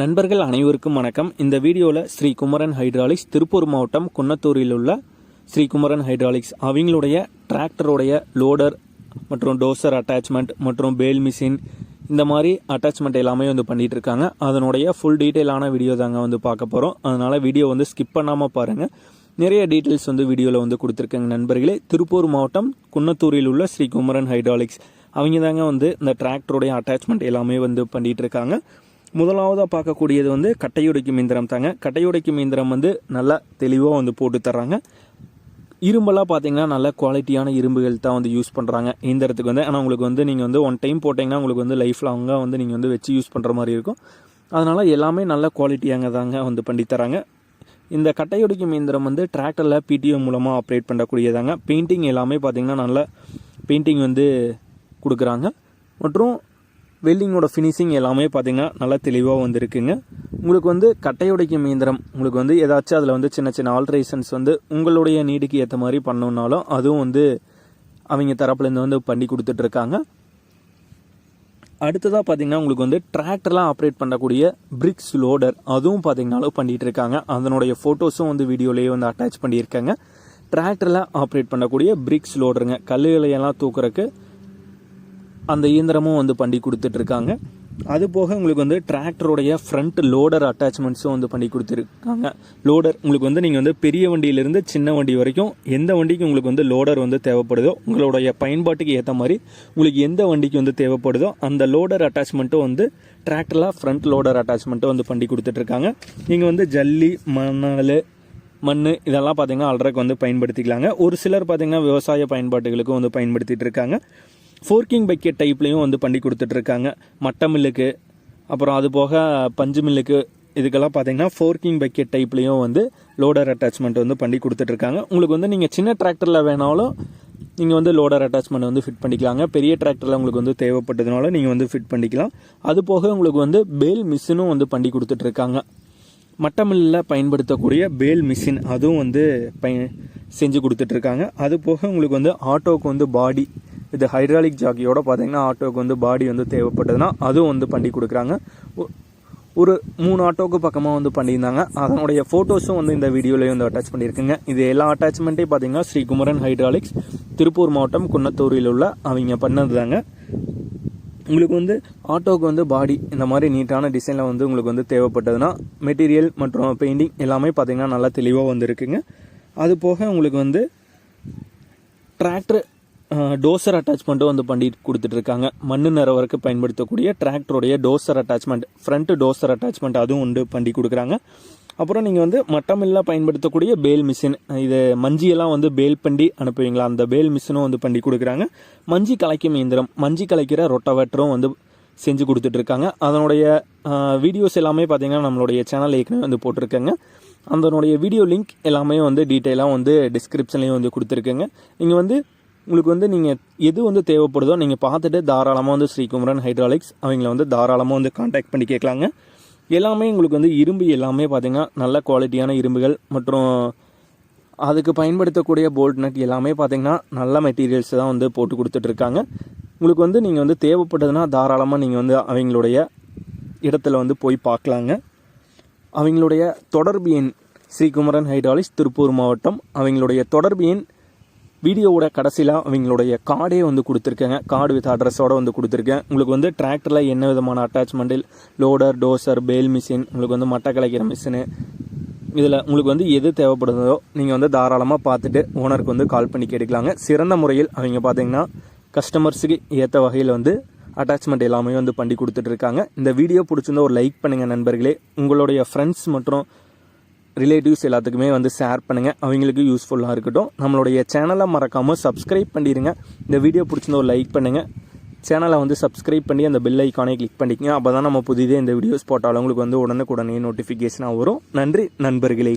நண்பர்கள் அனைவருக்கும் வணக்கம். இந்த வீடியோவில் ஸ்ரீ குமரன் ஹைட்ராலிக்ஸ் திருப்பூர் மாவட்டம் குன்னத்தூரில் உள்ள ஸ்ரீ குமரன் ஹைட்ராலிக்ஸ் அவங்களுடைய டிராக்டருடைய லோடர் மற்றும் டோசர் அட்டாச்மெண்ட் மற்றும் பேல் மிஷின் இந்த மாதிரி அட்டாச்மெண்ட் எல்லாமே வந்து பண்ணிகிட்டு இருக்காங்க அதனுடைய ஃபுல் டீட்டெயிலான வீடியோ தாங்க வந்து பார்க்க போகிறோம் அதனால் வீடியோ வந்து ஸ்கிப் பண்ணாமல் பாருங்கள் நிறைய டீட்டெயில்ஸ் வந்து வீடியோவில் வந்து கொடுத்துருக்காங்க நண்பர்களே. திருப்பூர் மாவட்டம் குன்னத்தூரில் உள்ள ஸ்ரீ குமரன் ஹைட்ராலிக்ஸ். அவங்க தாங்க வந்து இந்த டிராக்டருடைய அட்டாச்மெண்ட் எல்லாமே வந்து பண்ணிகிட்ருக்காங்க இருக்காங்க முதலாவதாக பார்க்கக்கூடியது வந்து கட்டையுடைக்கும் இயந்திரம் தாங்க. கட்டையுடைக்கும் இயந்திரம் வந்து நல்லா தெளிவாக வந்து போட்டு தர்றாங்க. இரும்பெல்லாம் பார்த்தீங்கன்னா நல்ல குவாலிட்டியான இரும்புகள் தான் வந்து யூஸ் பண்ணுறாங்க இயந்திரத்துக்கு வந்து. ஆனால் உங்களுக்கு வந்து நீங்கள் வந்து ஒன் டைம் போட்டிங்கன்னா உங்களுக்கு வந்து லைஃப் லாங்காக வந்து நீங்கள் வந்து வச்சு யூஸ் பண்ணுற மாதிரி இருக்கும். அதனால் எல்லாமே நல்ல குவாலிட்டியாங்க தாங்க வந்து பண்ணி தராங்க இந்த கட்டையொடிக்கும் இயந்திரம் வந்து டிராக்டரில் பிடிஓ மூலமாக ஆப்ரேட் பண்ணக்கூடியதாங்க. பெயிண்டிங் எல்லாமே பார்த்தீங்கன்னா நல்ல பெயிண்டிங் வந்து கொடுக்குறாங்க. மற்றும் வெல்டிங்கோட ஃபினிஷிங் எல்லாமே பார்த்தீங்கன்னா நல்லா தெளிவாக வந்திருக்குங்க. உங்களுக்கு வந்து கட்டையுடைக்கும் இயந்திரம் உங்களுக்கு வந்து ஏதாச்சும் அதில் வந்து சின்ன சின்ன ஆல்ட்ரேஷன்ஸ் வந்து உங்களுடைய நீடுக்கு ஏற்ற மாதிரி பண்ணணுன்னாலும் அதுவும் வந்து அவங்க தரப்புலேருந்து வந்து பண்ணி கொடுத்துட்ருக்காங்க அடுத்ததாக பார்த்தீங்கன்னா உங்களுக்கு வந்து டிராக்டர்லாம் ஆப்ரேட் பண்ணக்கூடிய பிரிக்ஸ் லோடர் அதுவும் பார்த்தீங்கன்னாலும் பண்ணிகிட்டு இருக்காங்க. அதனுடைய ஃபோட்டோஸும் வந்து வீடியோலேயே வந்து அட்டாச் பண்ணியிருக்காங்க. டிராக்டரில் ஆப்ரேட் பண்ணக்கூடிய பிரிக்ஸ் லோடருங்க கல்லுகளையெல்லாம் தூக்குறக்கு அந்த இயந்திரமும் வந்து பண்ணி கொடுத்துட்ருக்காங்க. அது போக உங்களுக்கு வந்து டிராக்டருடைய ஃப்ரண்ட் லோடர் அட்டாச்மெண்ட்ஸும் வந்து பண்ணி கொடுத்துருக்காங்க. லோடர் உங்களுக்கு வந்து நீங்கள் வந்து பெரிய வண்டியிலிருந்து சின்ன வண்டி வரைக்கும் எந்த வண்டிக்கு உங்களுக்கு வந்து லோடர் வந்து தேவைப்படுதோ உங்களுடைய பயன்பாட்டுக்கு ஏற்ற மாதிரி உங்களுக்கு எந்த வண்டிக்கு வந்து தேவைப்படுதோ அந்த லோடர் அட்டாச்மெண்ட்டும் வந்து டிராக்டரில் ஃப்ரண்ட் லோடர் அட்டாச்மெண்ட்டும் வந்து பண்ணி கொடுத்துட்ருக்காங்க. நீங்கள் வந்து ஜல்லி மணல் மண் இதெல்லாம் பார்த்தீங்கன்னா அல்றக்கு வந்து பயன்படுத்திக்கலாங்க. ஒரு சிலர் பார்த்தீங்கன்னா விவசாய பயன்பாட்டுகளுக்கும் வந்து பயன்படுத்திகிட்டு இருக்காங்க ஃபோர்க்கிங் பக்கெட் டைப்லையும் வந்து பண்ணி கொடுத்துட்ருக்காங்க. மட்டை மில்லுக்கு அப்புறம் அது போக பஞ்சு மில்லுக்கு இதுக்கெல்லாம் பார்த்தீங்கன்னா ஃபோர்க்கிங் பக்கெட் டைப்லையும் வந்து லோடர் அட்டாச்மெண்ட் வந்து பண்ணி கொடுத்துட்ருக்காங்க. உங்களுக்கு வந்து நீங்கள் சின்ன டிராக்டரில் வேணாலும் நீங்கள் வந்து லோடர் அட்டாச்மெண்ட் வந்து ஃபிட் பண்ணிக்கலாங்க. பெரிய டிராக்டரில் உங்களுக்கு வந்து தேவைப்பட்டதுனால நீங்கள் வந்து ஃபிட் பண்ணிக்கலாம். அது போக உங்களுக்கு வந்து பேல் மிஷினும் வந்து பண்ணி கொடுத்துட்ருக்காங்க. மட்டமில்லில் பயன்படுத்தக்கூடிய பேல் மிஷின் அதுவும் வந்து பய செஞ்சு கொடுத்துட்ருக்காங்க. அது போக உங்களுக்கு வந்து ஆட்டோவுக்கு வந்து பாடி இது ஹைட்ராலிக் ஜாக்கியோட பார்த்தீங்கன்னா ஆட்டோவுக்கு வந்து பாடி வந்து தேவைப்பட்டதுன்னா அதுவும் வந்து பண்ணி கொடுக்குறாங்க. ஒரு மூணு ஆட்டோவுக்கு பக்கமாக வந்து பண்ணியிருந்தாங்க. அதனுடைய ஃபோட்டோஸும் வந்து இந்த வீடியோலேயே வந்து அட்டாச் பண்ணியிருக்குங்க. இது எல்லா அட்டாச்மெண்ட்டையும் பார்த்தீங்கன்னா ஸ்ரீ குமரன் ஹைட்ராலிக்ஸ் திருப்பூர் மாவட்டம் குன்னத்தூரில் உள்ள அவங்க பண்ணது தாங்க உங்களுக்கு வந்து ஆட்டோவுக்கு வந்து பாடி இந்த மாதிரி நீட்டான டிசைனில் வந்து உங்களுக்கு வந்து தேவைப்பட்டதுன்னா மெட்டீரியல் மற்றும் பெயிண்டிங் எல்லாமே பார்த்திங்கன்னா நல்லா தெளிவாக வந்துருக்குங்க. அது போக உங்களுக்கு வந்து டிராக்டர் டோசர் அட்டாச்மெண்ட்டும் வந்து பண்ணி கொடுத்துட்டு இருக்காங்க மண்ணு நிறவருக்கு பயன்படுத்தக்கூடிய டிராக்டருடைய dozer attachment front dozer attachment அதுவும் உண்டு பண்ணி கொடுக்குறாங்க. அப்புறம் நீங்கள் வந்து மட்டமில்லா பயன்படுத்தக்கூடிய பேல் மிஷின் இது மஞ்சியெல்லாம் வந்து பேல் பண்ணி அனுப்புவீங்களா? அந்த பேல் மிஷினும் வந்து பண்ணி கொடுக்குறாங்க. மஞ்சி கலைக்கும் இயந்திரம் மஞ்சி கலைக்கிற ரொட்டவேட்டரும் வந்து செஞ்சு கொடுத்துட்ருக்காங்க. அதனுடைய வீடியோஸ் எல்லாமே பார்த்தீங்கன்னா நம்மளுடைய சேனல் ஏற்கனவே வந்து போட்டிருக்கேங்க. அதனுடைய வீடியோ லிங்க் எல்லாமே வந்து டீட்டெயிலாக வந்து டிஸ்கிரிப்ஷன்லேயும் வந்து கொடுத்துருக்கேங்க. நீங்கள் வந்து உங்களுக்கு வந்து நீங்கள் எது வந்து தேவைப்படுதோ நீங்கள் பார்த்துட்டு தாராளமாக வந்து ஸ்ரீகுமரன் ஹைட்ராலிக்ஸ் அவங்கள வந்து தாராளமாக வந்து காண்டாக்ட் பண்ணி கேட்கலாங்க. எல்லாமே உங்களுக்கு வந்து இரும்பு எல்லாமே பார்த்திங்கன்னா நல்ல குவாலிட்டியான இரும்புகள் மற்றும் அதுக்கு பயன்படுத்தக்கூடிய போல்ட் நட் எல்லாமே பார்த்திங்கன்னா நல்ல மெட்டீரியல்ஸ் தான் வந்து போட்டு கொடுத்துட்ருக்காங்க உங்களுக்கு வந்து நீங்கள் வந்து தேவைப்பட்டதுன்னா தாராளமாக நீங்கள் வந்து அவங்களுடைய இடத்துல வந்து போய் பார்க்கலாங்க. அவங்களுடைய தொடர்பு எண் ஸ்ரீகுமரன் ஹைட்ராலிக்ஸ் திருப்பூர் மாவட்டம். அவங்களுடைய தொடர்பு எண் வீடியோவோட கடைசியில் அவங்களுடைய கார்டே வந்து கொடுத்துருக்கேங்க. கார்டு வித் அட்ரஸோடு வந்து கொடுத்துருக்கேன். உங்களுக்கு வந்து டிராக்டரில் என்ன விதமான அட்டாச்மெண்ட்டில் லோடர் டோசர் பேல் மிஷின் உங்களுக்கு வந்து மட்டை கலைக்கிற மிஷினு இதில் உங்களுக்கு வந்து எது தேவைப்படுதோ நீங்கள் வந்து தாராளமாக பார்த்துட்டு ஓனருக்கு வந்து கால் பண்ணி கேட்டுக்கலாங்க. சிறந்த முறையில் அவங்க பார்த்தீங்கன்னா கஸ்டமர்ஸுக்கு ஏற்ற வகையில் வந்து அட்டாச்மெண்ட் எல்லாமே வந்து பண்ணி கொடுத்துட்ருக்காங்க இந்த வீடியோ பிடிச்சிருந்தா ஒரு லைக் பண்ணுங்கள் நண்பர்களே. உங்களுடைய ஃப்ரெண்ட்ஸ் மற்றும் ரிலேட்டிவ்ஸ் எல்லாத்துக்குமே வந்து ஷேர் பண்ணுங்கள் அவங்களுக்கு யூஸ்ஃபுல்லாக இருக்கட்டும். நம்மளுடைய சேனலை மறக்காமல் சப்ஸ்கிரைப் பண்ணிடுங்க இந்த வீடியோ பிடிச்சிருந்த ஒரு லைக் பண்ணுங்கள் சேனலை வந்து சப்ஸ்கிரைப் பண்ணி அந்த பெல் ஐக்கானே கிளிக் பண்ணிக்கங்க. அப்போ தான் நம்ம புதிதே இந்த வீடியோஸ் போட்டாலும் உங்களுக்கு வந்து உடனுக்குடனே நோட்டிஃபிகேஷனாக வரும். நன்றி நண்பர்களே.